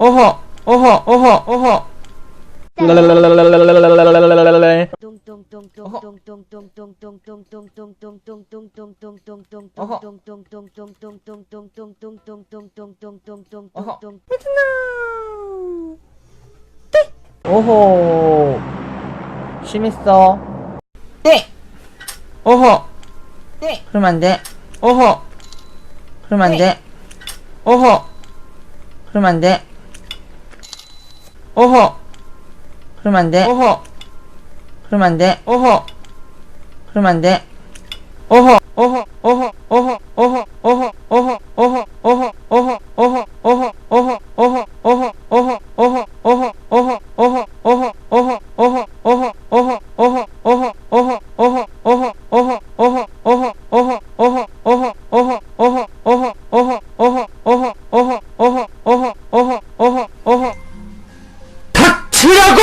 어허, 어허, 어허, 어허. 오호. 심했어. 네. 어허, 네. 그러면 안돼. 어허, 그러면 안돼. 어허, 그러면 안돼 어허, 그러면 안돼. 어허, 그러면 안돼. 어허, 그러면 안돼. 어허, 어허, 어허, 어허, 치라고